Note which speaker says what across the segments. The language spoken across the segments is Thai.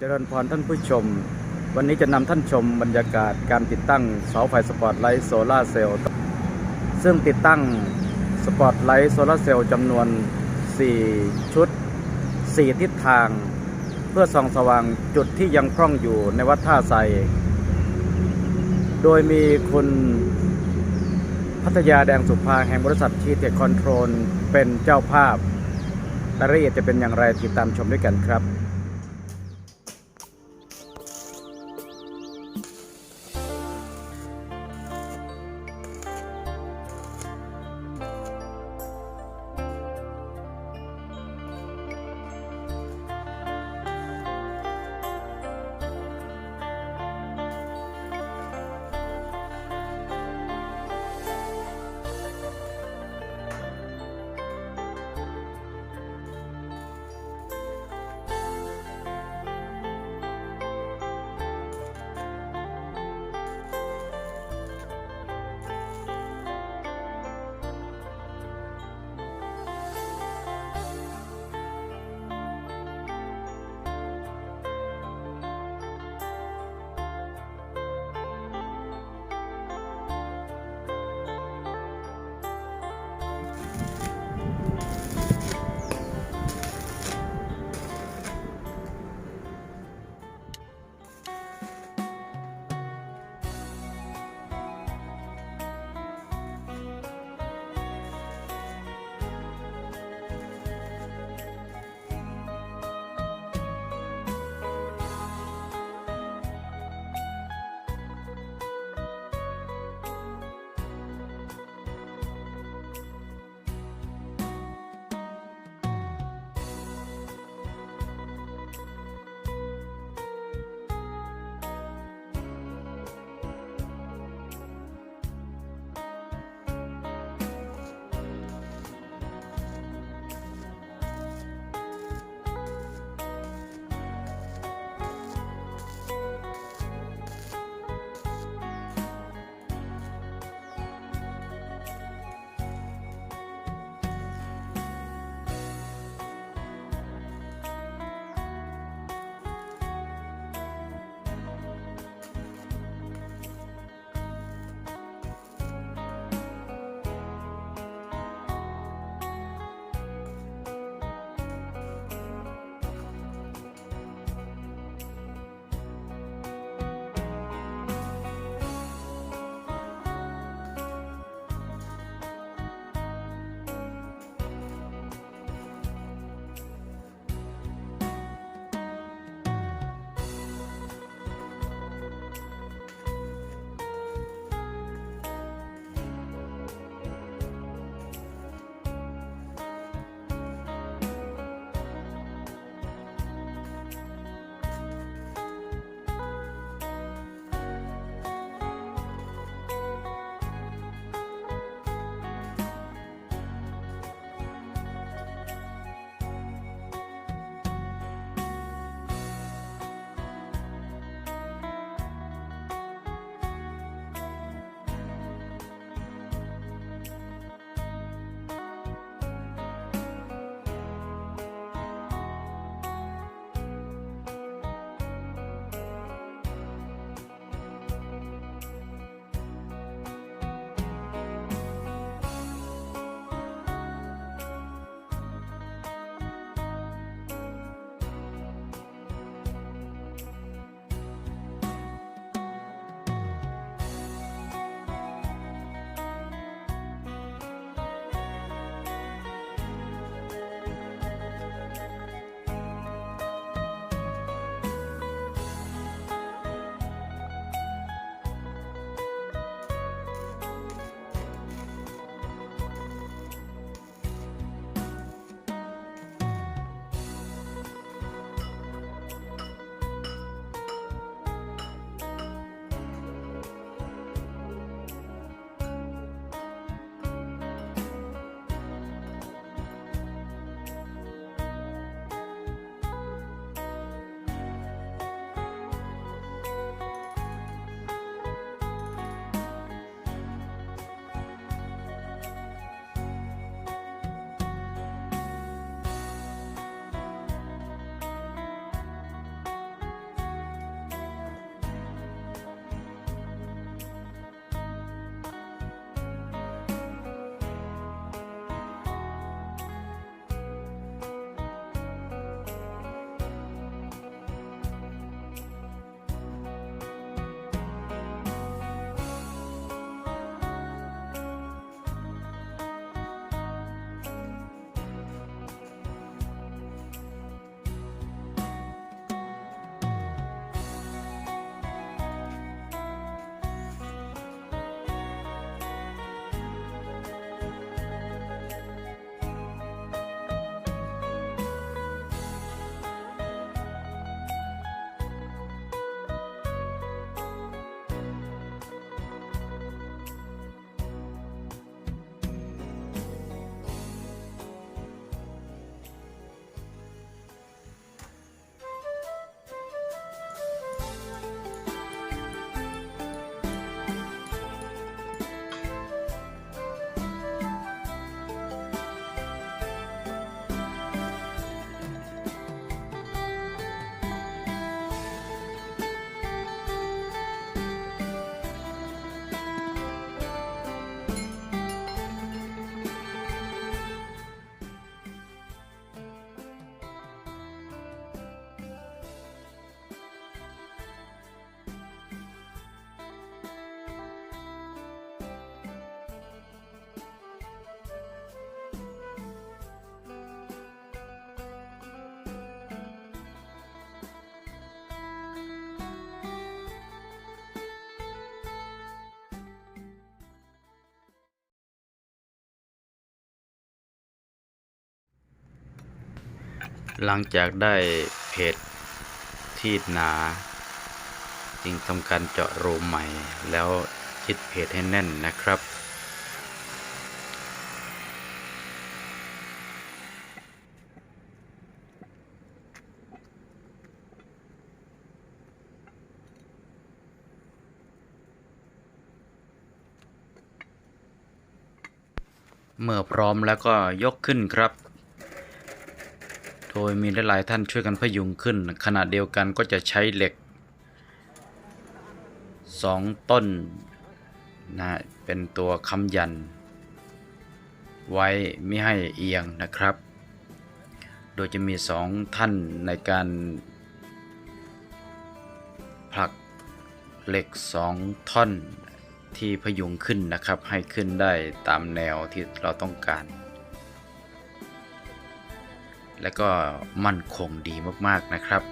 Speaker 1: เจริญพรท่านผู้ชม วันนี้จะนำท่านชมบรรยากาศการติดตั้งเสาไฟสปอตไลท์โซลาเซลล์ซึ่งติดตั้งสปอตไลท์โซลาเซลล์จำนวน 4 ชุด 4 ทิศทาง เพื่อส่องสว่างจุดที่ยังพร่องอยู่ในวัดท่าไซโดยมีคุณพัทยาแดงสุภาแห่งบริษัททีเทคคอนโทรลเป็นเจ้าภาพรายละเอียดจะเป็นอย่างไรติดตามชมด้วยกันครับ
Speaker 2: หลังจากได้เพจที่หนา จึงทำการเจาะรูใหม่ แล้วยึดเพจให้แน่นนะครับเมื่อพร้อมแล้วก็ยกขึ้นครับ โดยมีหลายๆท่านช่วยกันพยุงขึ้น ขณะเดียวกันก็จะใช้เหล็กสองต้นนะเป็นตัวค้ำยัน ไว้ไม่ให้เอียงนะครับ โดยจะมีสองท่านในการผลักเหล็กสองท่อนที่พยุงขึ้นนะครับ ให้ขึ้นได้ตามแนวที่เราต้องการ และก็มั่นคงดีมากๆนะครับ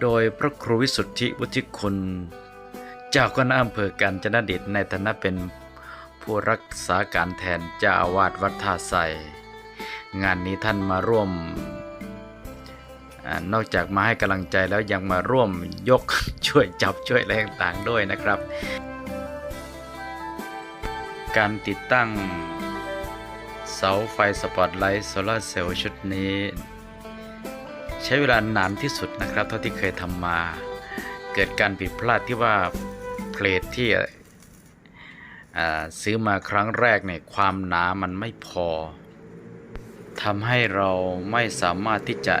Speaker 2: โดยพระครูวิสุทธิวุฒิคุณเจ้าคณะอำเภอการจนดิตในฐานะเป็นผู้รักษาการแทนเจ้าอาวาสวัดท่าไทรงานนี้ท่านมาร่วมอนอกจากมาให้กำลังใจแล้วยังมาร่วมยกช่วยจับช่วยอะไรต่างๆด้วยนะครับ การติดตั้ง เสาไฟสปอตไลท์โซลาเซลล์ชุดนี้ ใช้เวลานานที่สุดนะครับ เท่าที่เคยทำมา เกิดการผิดพลาดที่ว่าเพลทที่ซื้อมาครั้งแรกเนี่ยความหนามันไม่พอทำให้เราไม่สามารถที่จะ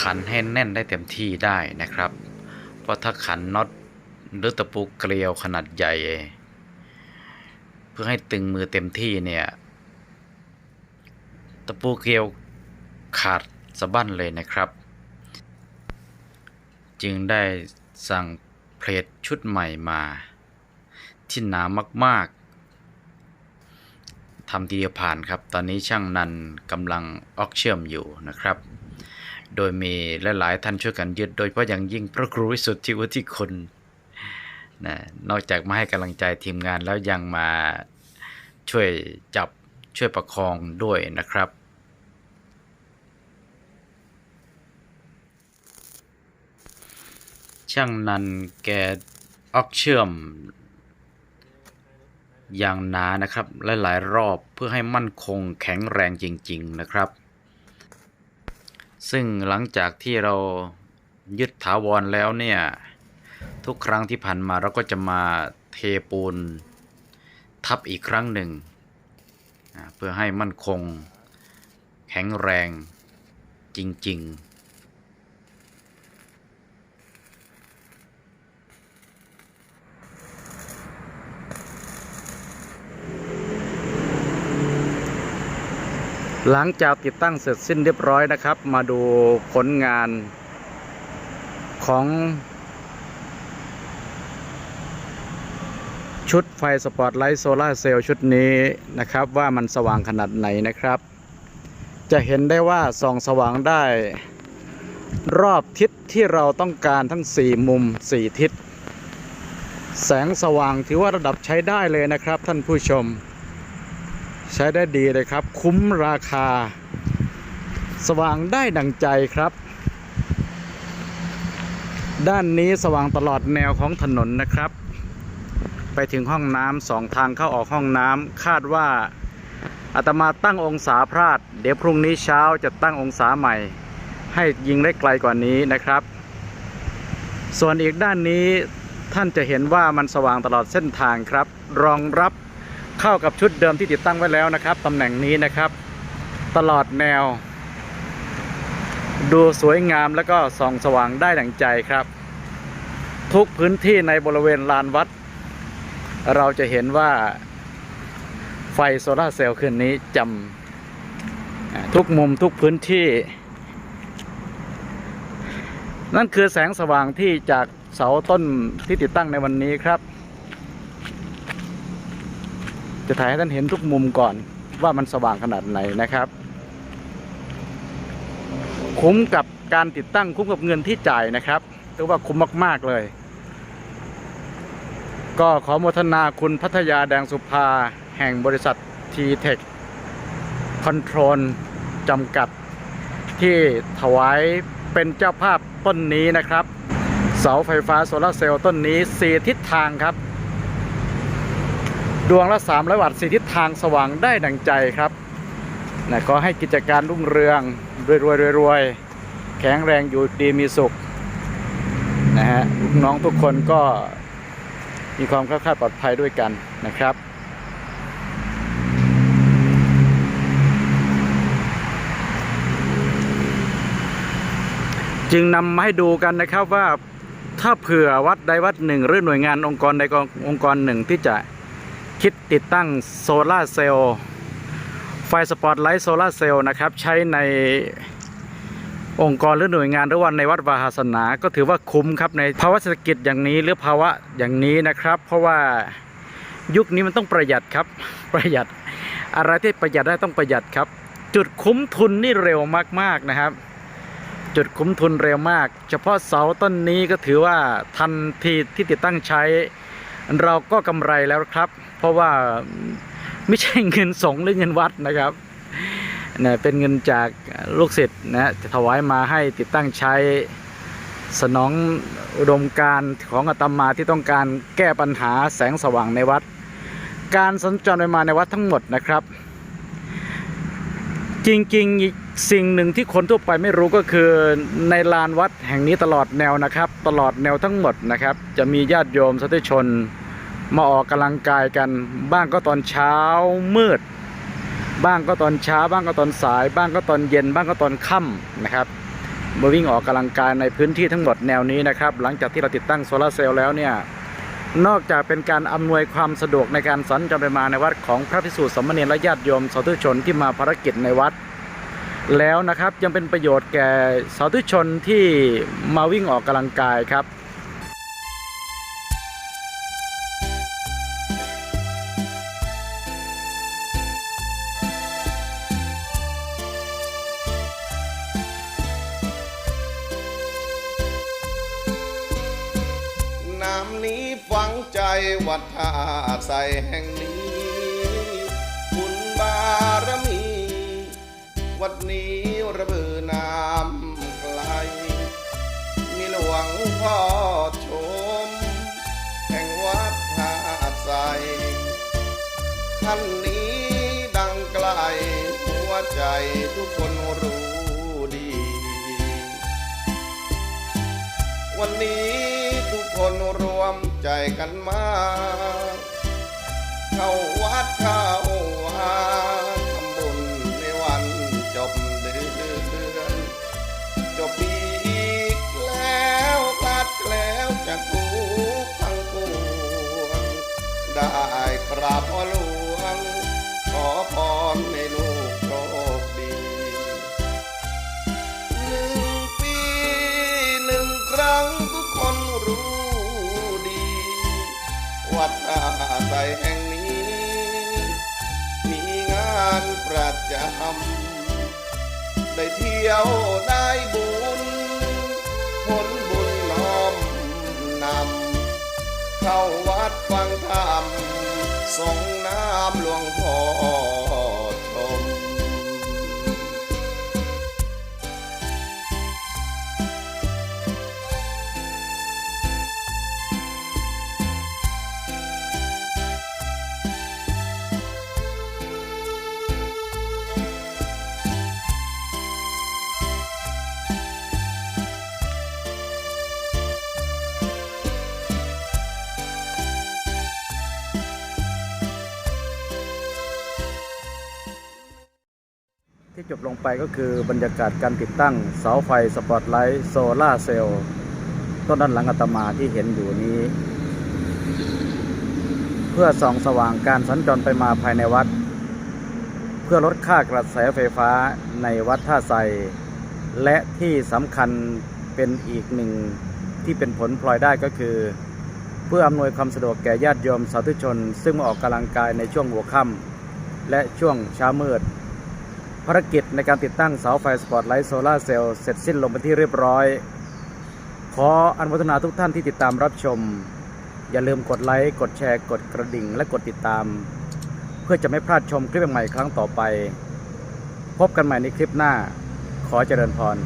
Speaker 2: ขันให้แน่นได้เต็มที่ได้นะครับ เพราะถ้าขันน็อตหรือตะปูเกลียวขนาดใหญ่ เพื่อให้ตึงมือเต็มที่เนี่ย ตะปูเกลียวขาดสะบั้นเลยนะครับ จึงได้สั่งเพลทชุดใหม่มา ที่หนามากๆทำทีเดียวผ่านครับ ตอนนี้ช่างนันกำลังออกเชื่อมอยู่นะครับ โดยมีหลายๆท่านช่วยกันยึดโดยเฉพาะอย่างยิ่งพระครูวิสุทธิวุฒิคุณนะนอกจากมาให้กำลังใจทีมงานแล้วยังมาช่วยจับ ช่วยประคองด้วยนะครับ ช่างนันแกออกเชื่อม อย่างหนานะครับหลายๆรอบเพื่อให้มั่นคงแข็งแรงจริง ๆนะครับ ซึ่งหลังจากที่เรายึดถาวรแล้วเนี่ย ทุกครั้งที่ผ่านมาเราก็จะมาเทปูนทับอีกครั้งหนึ่ง เพื่อให้มั่นคง แข็งแรงจริง ๆหลังจากติดตั้งเสร็จสิ้นเรียบร้อยนะครับ มาดูผลงานของ ชุดไฟสปอตไลท์โซลาเซลล์ชุดนี้นะครับ ว่ามันสว่างขนาดไหนนะครับ จะเห็นได้ว่าส่องสว่างได้ รอบทิศที่เราต้องการทั้ง 4 มุม 4 ทิศ แสงสว่างถือว่าระดับใช้ได้เลยนะครับ ท่านผู้ชม ใช้ได้ดีเลยครับ คุ้มราคา สว่างได้ดังใจครับ ด้านนี้สว่างตลอดแนวของถนนนะครับ ไปถึงห้องน้ำสองทางเข้าออกห้องน้ำคาดว่าอาตมาตั้งองศาพลาด เดี๋ยวพรุ่งนี้เช้าจะตั้งองศาใหม่ ให้ยิงได้ไกลกว่านี้นะครับ ส่วนอีกด้านนี้ท่านจะเห็นว่ามันสว่างตลอดเส้นทางครับ รองรับเข้ากับชุดเดิมที่ติดตั้งไว้แล้วนะครับตำแหน่งนี้นะครับ ตลอดแนว ดูสวยงามแล้วก็ส่องสว่างได้ดังใจครับ ทุกพื้นที่ในบริเวณลานวัด เราจะเห็นว่าไฟโซลาเซลล์คืนนี้จำทุกมุมทุกพื้นที่ นั่นคือแสงสว่างที่จากเสาต้นที่ติดตั้งในวันนี้ครับ จะถ่ายให้ท่านเห็นทุกมุมก่อนว่ามันสว่างขนาดไหนนะครับ คุ้มกับการติดตั้งคุ้มกับเงินที่จ่ายนะครับถือว่าคุ้มมาก ๆ เลย ก็ขอโมทนาคุณพัทยาแดงสุภา แห่งบริษัททีเทค
Speaker 1: คอนโทรลจำกัด ที่ถวายเป็นเจ้าภาพต้นนี้นะครับ เสาไฟฟ้าโซลาร์เซลล์ต้นนี้ 4 ทิศทางครับ ดวงละ300วัตต์4ทิศทางสว่างได้ดังใจครับนะขอให้กิจการรุ่งเรืองรวยรวยรวยรวยแข็งแรงอยู่ดีมีสุขนะฮะลูกน้องทุกคนก็ มีความคล้วคลาดปลอดภัยด้วยกันนะครับจึงนำมาให้ดูกันนะครับว่าถ้าเผื่อวัดใดวัดหนึ่ง หรือหน่วยงานองค์กรใดองค์กรหนึ่งที่จะคิดติดตั้งโซลาร์เซลล์ไฟสปอตไลท์โซลาร์เซลล์นะครับ ใช้ใน องค์กรหรือหน่วยงานหรือว่าในวัดวาศาสนาก็ถือว่าคุ้มครับในภาวะเศรษฐกิจอย่างนี้หรือภาวะอย่างนี้นะครับ เพราะว่ายุคนี้มันต้องประหยัดครับประหยัดอะไรที่ประหยัดได้ต้องประหยัดครับ จุดคุ้มทุนนี่เร็วมากๆนะครับ จุดคุ้มทุนเร็วมาก เฉพาะเสาต้นนี้ก็ถือว่าทันทีที่ติดตั้งใช้ เราก็กำไรแล้วครับ เพราะว่าไม่ใช่เงินสงหรือเงินวัดนะครับ นี่ยเป็นเงินจากลูกศิษย์นะจะถวายมาให้ติดตั้งใช้สนองอุดมการของอาตมาที่ต้องการแก้ปัญหาแสงสว่างในวัด การสัญจรไปมาในวัดทั้งหมดนะครับ จริงๆอีกสิ่งหนึ่งที่คนทั่วไปไม่รู้ก็คือในลานวัดแห่งนี้ตลอดแนวนะครับ ตลอดแนวทั้งหมดนะครับ จะมีญาติโยมสาธุชนมาออกกำลังกายกัน บ้างก็ตอนเช้ามืด บ้างก็ตอนเช้าบ้างก็ตอนสาย บ้างก็ตอนเย็น บ้างก็ตอนค่ำนะครับมาวิ่งออกกำลังกายในพื้นที่ทั้งหมดแนวนี้นะครับ หลังจากที่เราติดตั้งโซลาร์เซลล์แล้วเนี่ยนอกจากเป็นการอำนวยความสะดวกในการสัญจรไปมาในวัดของพระภิกษุสมณรและญาติโยมสาธุชนที่มาภารกิจในวัด แล้วนะครับยังเป็นประโยชน์แก่สาธุชนที่มาวิ่งออกกำลังกายครับ
Speaker 3: น้ำนี้ฝังใจวัดท่าใสแห่งนี้ คุณบารมี วัดนี้ระเบือน้ำไกล มีหลวงพ่อชม แห่งวัดท่าใสท่านนี้ดังไกล หัวใจทุกคนรู้ วันนี้ทุกคนรวมใจกันมา เข้าวัดเข้าวาทำบุญในวันจบเดือนจบปีอีกแล้วคลาดแล้วจากทุกทั้งปวงได้กราบพ่อหล ใสแห่งนี้ มีงานประจำได้เที่ยวได้บุญผลบุญน้อมนำ เข้าวัดฟังธรรมส่งน้ำหลวงพ่อ
Speaker 1: ที่จบลงไปก็คือบรรยากาศการติดตั้งเสาไฟสปอตไลท์โซลาเซลล์ต้นด้านหลังอาตมาที่เห็นอยู่นี้ เพื่อส่องสว่างการสัญจรไปมาภายในวัด เพื่อลดค่ากระแสไฟฟ้าในวัดท่าไซและที่สำคัญเป็นอีกหนึ่งที่เป็นผลพลอยได้ก็คือ เพื่ออำนวยความสะดวกแก่ญาติโยมสาธุชน ซึ่งมาออกกำลังกายในช่วงหัวค่ำและช่วงเช้ามืด ภารกิจในการติดตั้งเสาไฟสปอตไลท์โซลาเซลล์เสร็จสิ้นลงเป็นที่เรียบร้อย ขออนุโมทนาทุกท่านที่ติดตามรับชม อย่าลืมกดไลค์ กดแชร์ กดกระดิ่ง และกดติดตาม เพื่อจะไม่พลาดชมคลิปใหม่ครั้งต่อไป พบกันใหม่ในคลิปหน้า ขอเจริญพร